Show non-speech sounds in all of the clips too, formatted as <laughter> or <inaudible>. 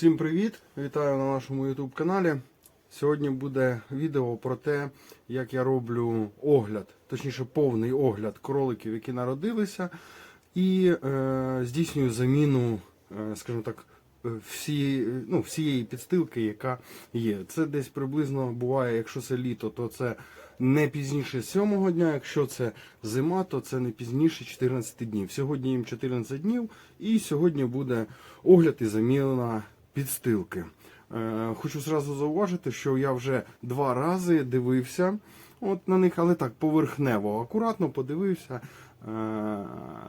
Всім привіт! Вітаю на нашому YouTube каналі. Сьогодні буде відео про те, як я роблю огляд, точніше повний огляд кроликів, які народилися, і е, здійснюю заміну, е, скажімо так, всі, ну, всієї підстилки, яка є. Це десь приблизно буває, якщо це літо, то це не пізніше 7 дня, якщо це зима, то це не пізніше 14 днів. Сьогодні їм 14 днів, і сьогодні буде огляд і заміна підстилки. Е, Хочу зразу зауважити, що я вже два рази дивився от на них, але так поверхнево, акуратно подивився. Е,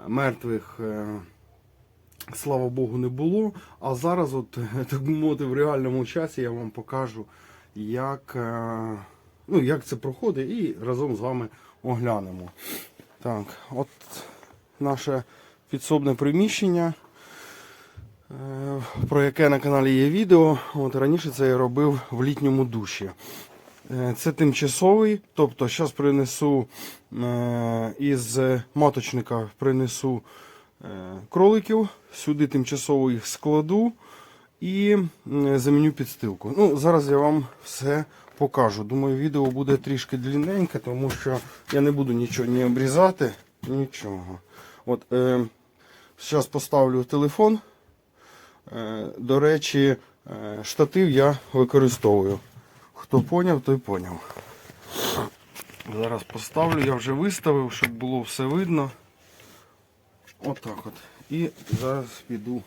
Мертвих, е, слава Богу, не було. А зараз, от, <laughs> так мовити, в реальному часі я вам покажу, як, ну, як це проходить, і разом з вами оглянемо. Так, от наше підсобне приміщення. Е, про яке на каналі є відео. От раніше це я робив в літньому душі. Е, Це тимчасовий, тобто зараз принесу е, із маточника принесу кроликів, сюди тимчасово їх складу і заміню підстилку. Ну, зараз я вам все покажу. Думаю, відео буде трішки длинненьке, тому що я не буду нічого не обрізати, нічого. От, е, зараз поставлю телефон. Е, До речі, е, штатив я використовую. Хто поняв, той поняв. Зараз поставлю, я вже виставив, щоб було все видно. Отак от. І зараз піду.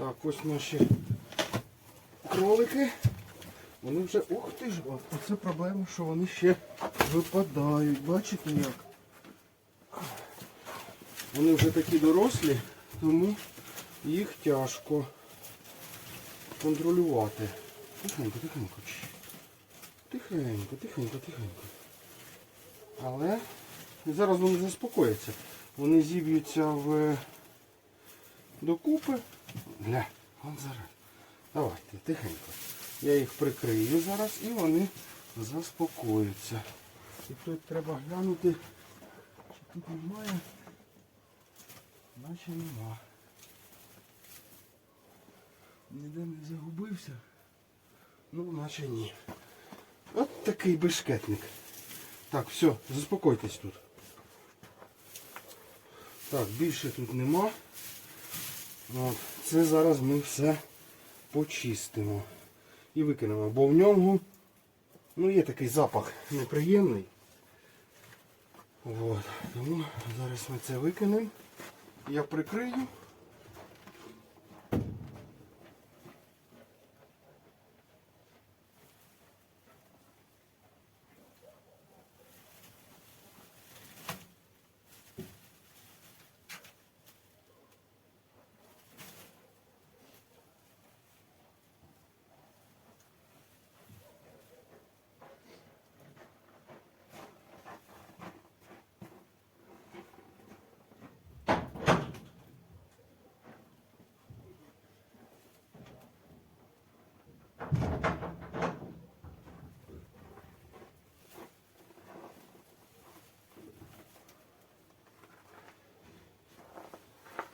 Так, ось наші кролики. Вони вже... Ух ти ж, от це проблема, що вони ще випадають. Бачите як? Вони вже такі дорослі, тому їх тяжко контролювати. Тихенько, тихенько. Тихенько, тихенько, тихенько. Але зараз вони заспокояться. Вони зіб'ються в докупи. Гля, вон зараз. Давайте, тихенько. Я їх прикрию зараз і вони заспокояться. І тут треба глянути, чи тут немає. Наче нема. Ніде не загубився. Ну, наче ні. От такий бешкетник. Так, все, заспокойтесь тут. Так, більше тут нема. От, це зараз ми все почистимо і викинемо, бо в ньому ну, є такий запах неприємний. От, тому зараз ми це викинемо. Я прикрию.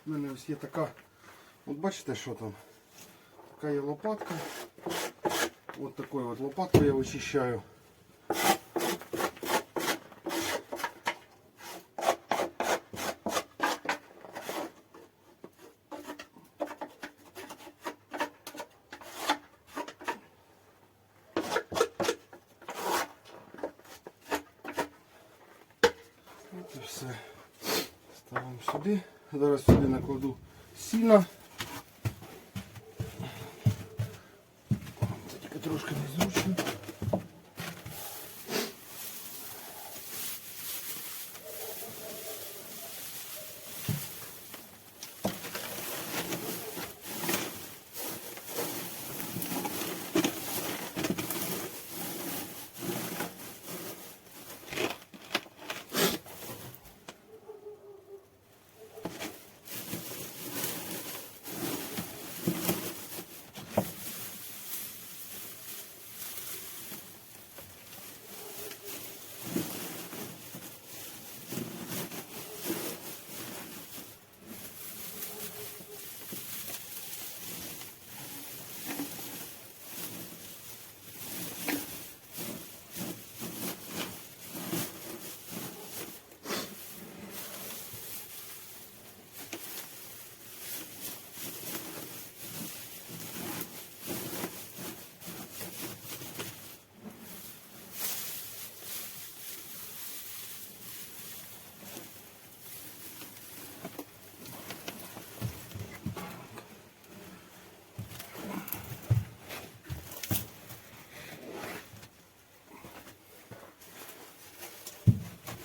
У мене ось є така, от бачите, що там? Така є лопатка. От такою от лопаткою я вичищаю. От і все. Ставимо сюди. Зараз сюди накладу сіна. Це тільки трошки незручно.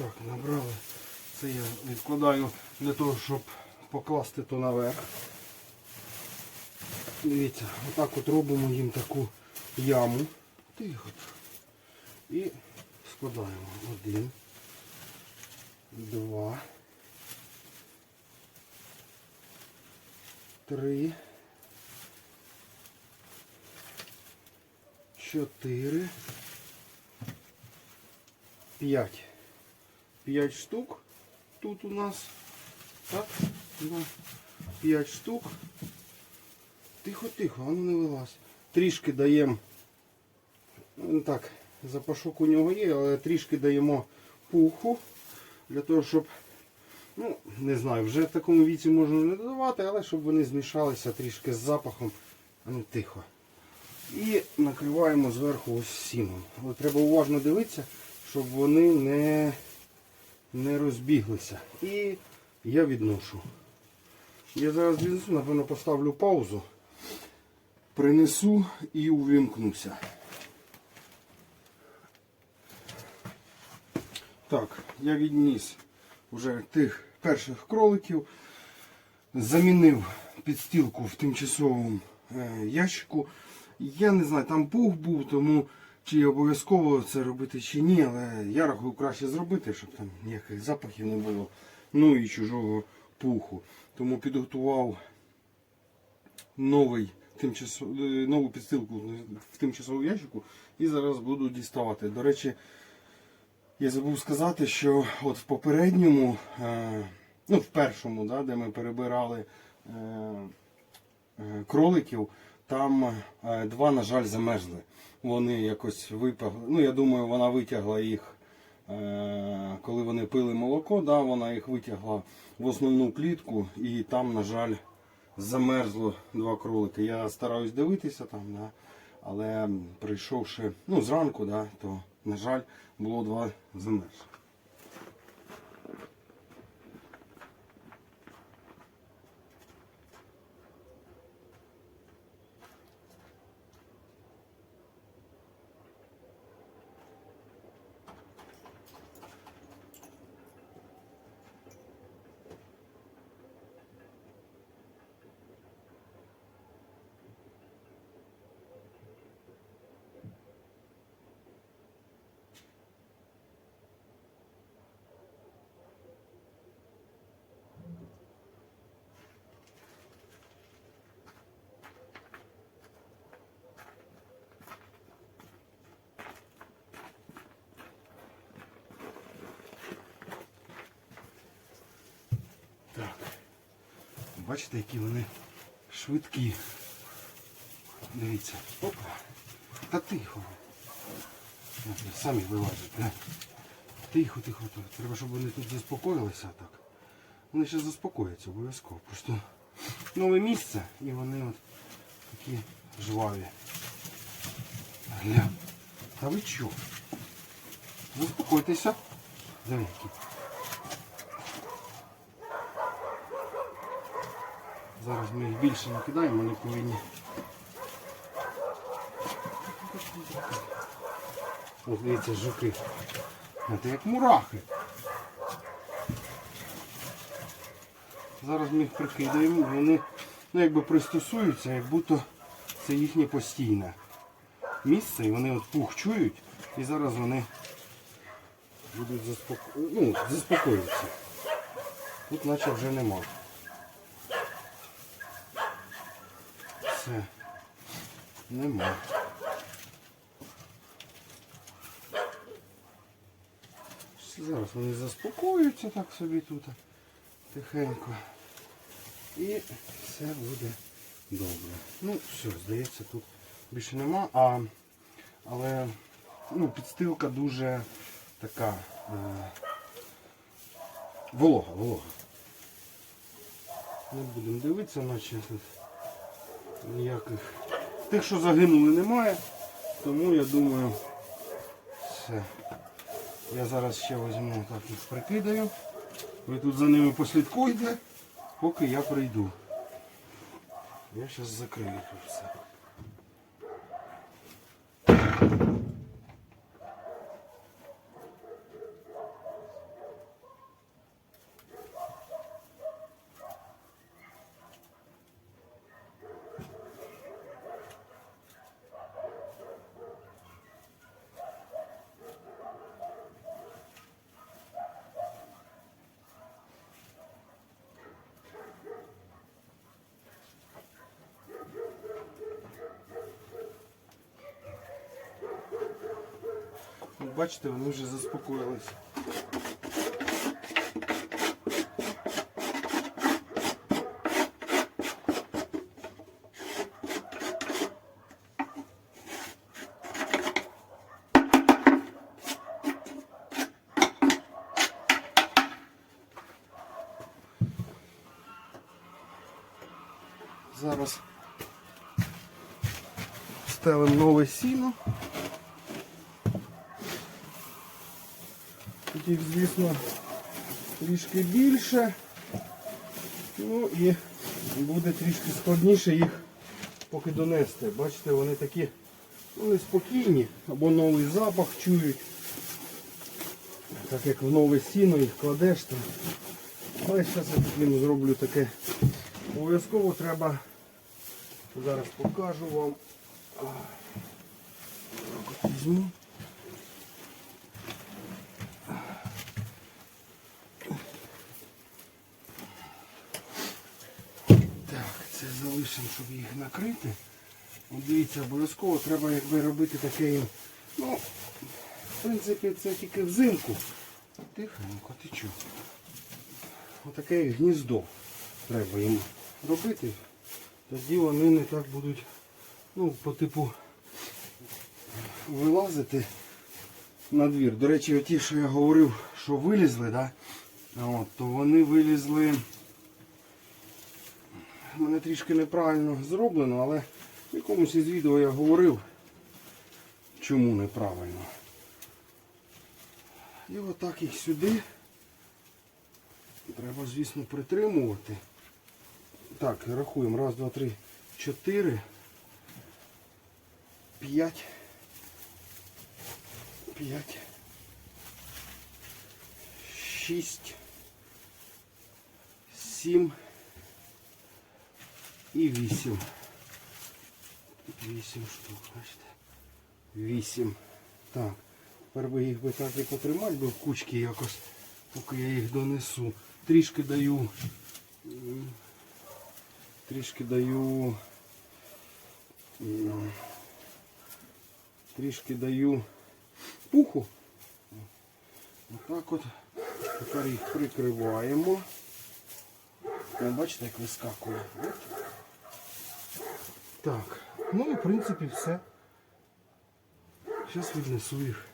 Так, набрали. Це я відкладаю для того, щоб покласти то наверх. Дивіться, отак от робимо їм таку яму. Тихо. І складаємо один, два, три, чотири, п'ять. 5 штук тут у нас. Так, ну, 5 штук. Тихо, тихо, воно не вилазь. Трішки даємо. ну, Так, запашок у нього є, але трішки даємо пуху. Для того, щоб, ну, не знаю, вже в такому віці можна не додавати, але щоб вони змішалися трішки з запахом. А ну тихо. І накриваємо зверху ось сіном. Але треба уважно дивитися, щоб вони не не розбіглися. І я відношу. Я зараз віднесу, напевно, поставлю паузу, принесу і увімкнуся. Так, я відніс вже тих перших кроликів, замінив підстілку в тимчасовому е, ящику. Я не знаю, там пух був, тому чи обов'язково це робити чи ні, але я рахую краще зробити, щоб там ніяких запахів не було. Ну і чужого пуху. Тому підготував новий тимчасов... е, нову підстилку в тимчасовому ящику і зараз буду діставати. До речі, я забув сказати, що от в попередньому, е, ну в першому, да, де ми перебирали е, кроликів, там два, на жаль, замерзли. Вони якось випагли. Ну, я думаю, вона витягла їх, е, коли вони пили молоко, да, вона їх витягла в основну клітку і там, на жаль, замерзло два кролики. Я стараюсь дивитися там, да, але прийшовши ну, зранку, да, то, на жаль, було два замерзлих. Бачите, які вони швидкі. Дивіться. Опа. Та тихо. Самі вилазять. да. Тихо, тихо. Треба, щоб вони тут заспокоїлися так. Вони ще заспокояться обов'язково. Просто нове місце і вони от такі жваві. Гля. Та ви чо? Заспокойтеся. Диви, Зараз ми їх більше накидаємо, вони повинні. От дивіться, жуки. Це як мурахи. Зараз ми їх прикидаємо, вони ну, якби пристосуються, як будто це їхнє постійне місце, і вони от пух чують, і зараз вони будуть заспоко... ну, заспокоюються. Тут наче вже нема. Все. Нема. Зараз вони заспокоюються так собі тут тихенько. І все буде добре. Ну, все, здається, тут більше нема, а, але ну, підстилка дуже така е, волога, волога. Не будемо дивитися, наче тут ніяких. Тих, що загинули, немає, тому я думаю, все. Я зараз ще візьму так їх прикидаю. Ви тут за ними послідкуйте, поки я прийду. Я зараз закрию тут все. От Бачите, вони вже заспокоїлися. Зараз ставимо нове сіно. Їх, звісно, трішки більше. Ну і буде трішки складніше їх поки донести. Бачите, вони такі вони спокійні або новий запах чують. Так як в нове сіно їх кладеш там. Але зараз я їм зроблю таке. Обов'язково треба, зараз покажу вам. Візьму. Так, це залишимо, щоб їх накрити. От дивіться, обов'язково треба якби робити таке. Ну, в принципі, це тільки взимку. Тихонько, ти чого? Отаке гніздо треба їм робити. Тоді вони не так будуть, ну, по типу вилазити на двір. До речі, оті, що я говорив, що вилізли, да? От, то вони вилізли. Мене трішки неправильно зроблено, але в якомусь із відео я говорив, чому неправильно. І отак їх сюди. Треба, звісно, притримувати. Так, рахуємо. Раз, два, три, чотири. П'ять. П'ять. Шість. Сім. І вісім. Вісім штук, бачите? Вісім. Так. Тепер би їх би так і потримати би в кучки якось, поки я їх донесу. Трішки даю. Трішки даю. Трішки даю пуху. Отак от. Тепер їх прикриваємо. Бачите, як вискакує. Так, ну і в принципі все. Зараз віднесу їх.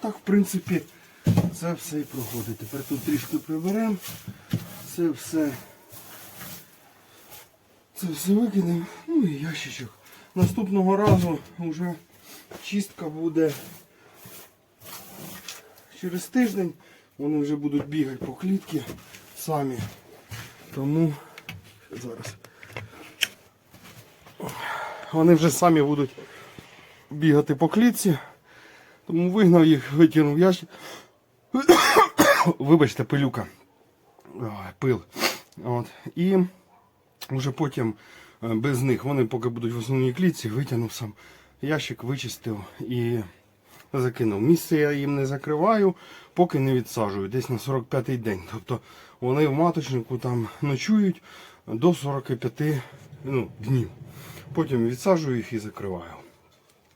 Так, в принципі, це все і проходить. Тепер тут трішки приберемо. Це все. Це все викинемо. Ну і ящичок. Наступного разу вже чистка буде через тиждень. Вони вже будуть бігати по клітці самі. Тому зараз. Вони вже самі будуть бігати по клітці. Тому вигнав їх, витягнув ящик. Вибачте, пилюка. Пил. От. І вже потім е, без них вони поки будуть в основній клітці, витягнув сам ящик, вичистив і закинув. Місце я їм не закриваю, поки не відсаджую, десь на 45-й день. Тобто вони в маточнику там ночують до 45 ну, днів. Потім відсаджую їх і закриваю.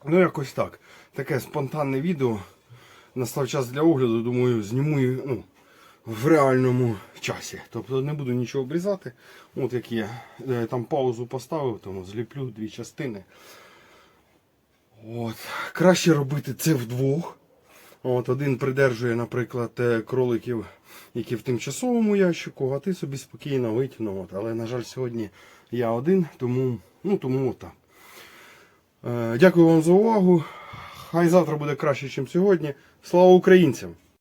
Ну, якось так. Таке спонтанне відео. Настав час для огляду, думаю, зніму ну, в реальному часі. Тобто не буду нічого обрізати. От як є. Е, Там паузу поставив, тому зліплю дві частини. От. Краще робити це вдвох. От, один придержує, наприклад, е, кроликів, які в тимчасовому ящику, а ти собі спокійно витягнув. Але, на жаль, сьогодні я один, тому, ну, тому отак. Е, Дякую вам за увагу. Хай завтра буде краще, ніж сьогодні. Слава українцям!